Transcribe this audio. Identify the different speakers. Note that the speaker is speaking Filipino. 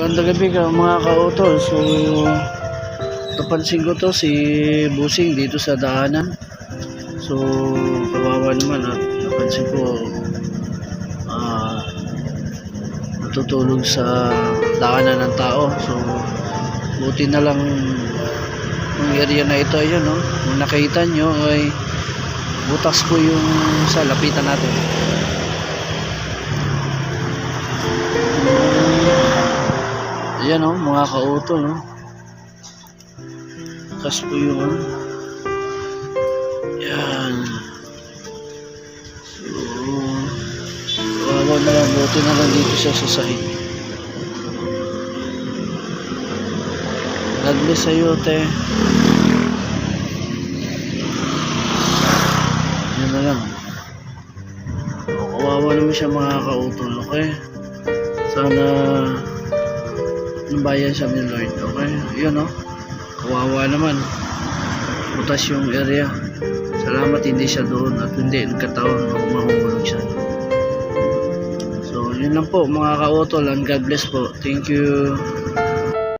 Speaker 1: Magandang gabi ka mga kautol. So, napansin ko to si Busing dito sa daanan. So, kawawa naman at napansin ko ah natutulog sa daanan ng tao. So, buti na lang yung area na ito ayun no. Kung nakita nyo ay butas po yung sa lapitan natin. Ayan o, mga kauto, no? Kas po yung ano. Yan. So, kawawa na lang, buti na lang dito siya sa sahig. God bless sa'yo, te. Yan na lang. Kawawa naman siya mga kautol, okay? Sana bayan siya ni Lord, okay? Yun, no? Kawawa naman. Butas yung area. Salamat hindi siya doon at hindi nagkataon na mahulog siya. So, yun lang po mga kautol and God bless po. Thank you.